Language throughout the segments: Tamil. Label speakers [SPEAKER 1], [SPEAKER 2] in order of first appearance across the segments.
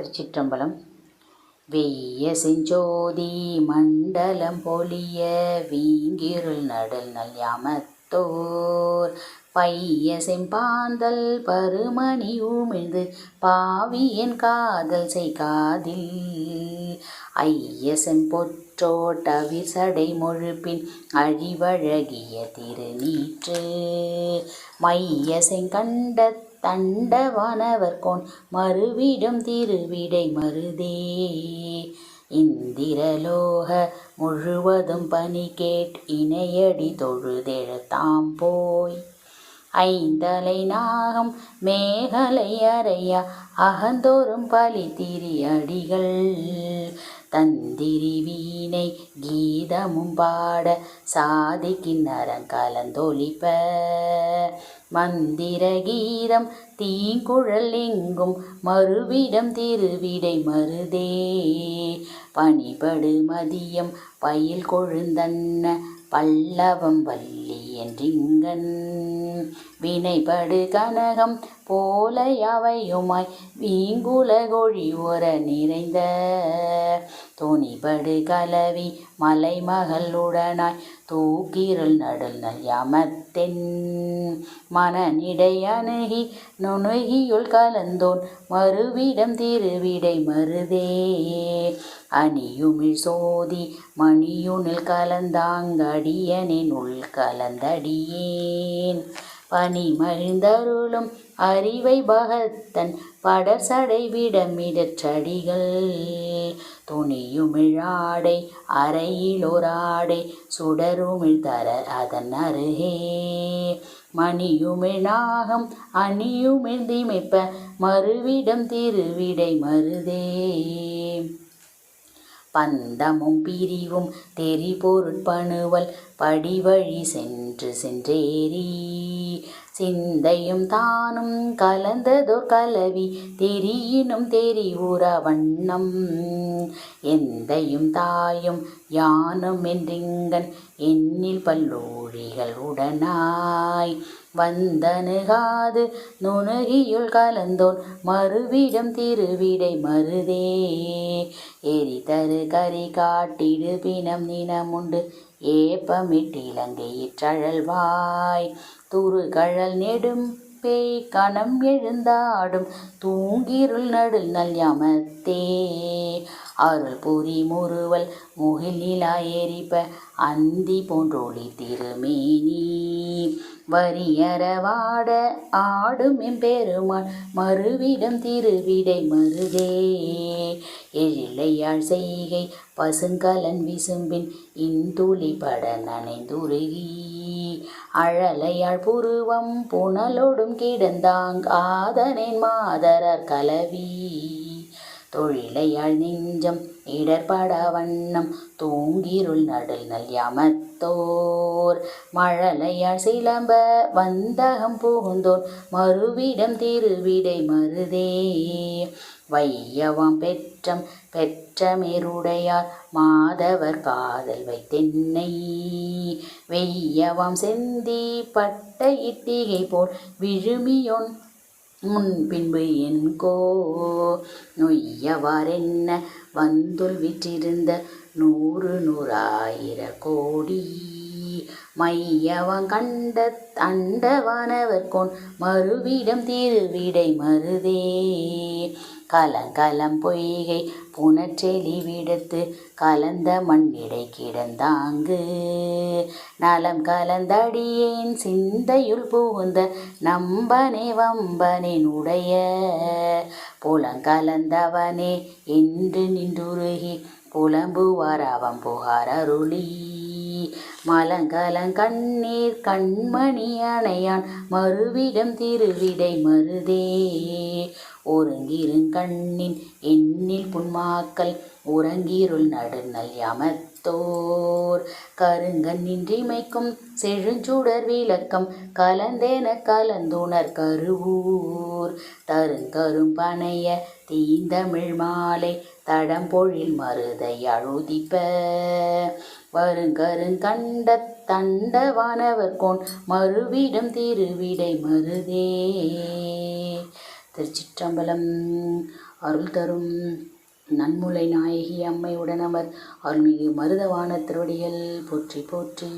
[SPEAKER 1] திருச்சிற்றம்பலம். வெய்ய செஞ்சோதி மண்டலம் பொலிய வீங்கிருள் நடல் நல் யாமத்தோர். பைய செம்பாந்தல் பருமணி உமிழ்ந்து பாவியன் காதல் செய்காதில். ஐய செம்பொற்றோட்டவிர் சடை மொழுப்பின் அழிவழகிய திருநீற்று. மைய செங்கண்ட தண்டவானவர்கோன் மறுவிடும் திருவிடை மருதே இந்திரலோக முழுவதும் பனி கேட் இணையடி தொழுதெழுத்தாம் போய். ஐந்தலை நாகம் மேகலை அறையா அகந்தோறும் பலி திரி அடிகள். தந்திரி வீணை கீதமும் பாட சாதி கிண்ணறங் கலந்தொழிப்ப. மந்திர கீதம் தீங்குழல் எங்கும் மறுவிடம் திருவிடை மருதே பணிபடு மதியம் பயில் கொழுந்தன்ன பல்லவம் வள்ளி என்றிங்கன். வினைபடு கனகம் போல யாவையுமாய் வீங்குலகொழி உர நிறைந்த. தோணிபடு கலவி மலைமகளுடனாய் தூக்கிரல் நடல் நயமத்தென் யமத்தென் மனநிடை அணுகி நுணுகியுள் கலந்தோன். மறுவிடம் திருவிடை மருதே அணியுமிழ் சோதி மணியுனில் கலந்தாங்கடியனின் உள் கலந்தடியேன். பனி மகிழ்ந்தருளும் அறிவை பகத்தன் படர்சடை விடமிடற்றடிகள் துணியுமிழாடை அறையிலோராடை சுடருமிழ் தர அதன் அருகே. மணியுமிழாகம் அணியுமிழ் மறுவிடம் திருவிடை மருதே பந்தமும் பிரிவும் தெரி பொருட்பணுவல் படிவழி சென்று சென்றேறி. சிந்தையும் தானும் கலந்ததோர் கலவி தெரியினும் தெரிவுற வண்ணம். எந்தையும் தாயும் யானும் என்றிங்கன் எண்ணில் பல்லோழிகள் உடனாய். வந்தனுகாது நுணுகியுள் கலந்தோன் மறுவிடம் திருவிடை மருதே எரிதரு கரி காட்டிடு பிணம் நினமுண்டு ஏப்பமிட்டிலங்கையிற்றழல்வாய் துருகழல் நெடும் பேய் கணம் எழுந்தாடும் தூங்கிருள் நடுல் நல் யமத்தே. அருள் புரி முறுவல் முகில் நிலா எரிப்ப அந்தி போன்றொளி திருமேனி. வரியறவாட ஆடும் எம்பெருமான் மறுவிடம் திருவிடை மருதே. எழிலையாழ் செய்கை பசுங்கலன் விசும்பின் இந்துளி பட நனைந்துருகி. அழலையாழ் புருவம் புனலோடும் கிடந்தாங் ஆதனின் மாதரர் கலவி. தொழிலையாள் நெஞ்சம் இடர்பட வண்ணம் தூங்கிருள் நடுல் நல் யமத்தோர். மழலையாழ் சிலம்ப வந்தகம் புகுந்தோர் மறுவிடம் திருவிடை மருதே வையவம் பெற்றம் பெற்றமேருடையார் மாதவர் காதல் வைத்தென்னை. வெய்யவம் செந்தி பட்ட இட்டிகை போல் விழுமியோன் முன் பின்பு என்கோ நொய்யவாறென்ன வந்துள் விற்றிருந்த நூறு நூறாயிர கோடி. மையவன் கண்ட அண்டவானவர்கோன் மறுவிடம் திருவிடை மருதே கலங்கலம் பொய்கை புனற்றெலி விடுத்து கலந்த மண்ணிடை கிடந்தாங்கு. நலம் கலந்தடியேன் சிந்தையுள் புகுந்த நம்பனே வம்பனின் உடைய. புலங்கலந்தவனே என்று நின்றுருகி புலம்புவார் அவன் புகார் அருளி. மலங்கலங்கண்ணீர் கண்மணி அணையான் மறுவிடம் திருவிடை மருதே ஒருங்கிருங்கண்ணின் எண்ணில் புன்மாக்கள் உறங்கிருள் நடுநல் யமத்தோர். கருங்கண்ணின்றிமைக்கும் செழுஞ்சுடர் விளக்கம் கலந்தேன கலந்துணர் கருவூர். தருங்கரும் பனைய தீந்தமிழ் மாலை தடம்பொழில் மருதை அழுதிப்ப. வருங்கருங்கண்ட தண்டவானவர் கோன் மறுவிடம் திருவிடை மருதே. திருச்சிற்றம்பலம். அருள் தரும் நன்முலை நாயகி அம்மை உடனவர் அருள்மிகு மருதவான திருவடிகள் போற்றி போற்றி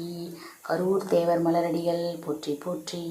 [SPEAKER 1] கரூர் தேவர் மலரடிகள் போற்றி போற்றி.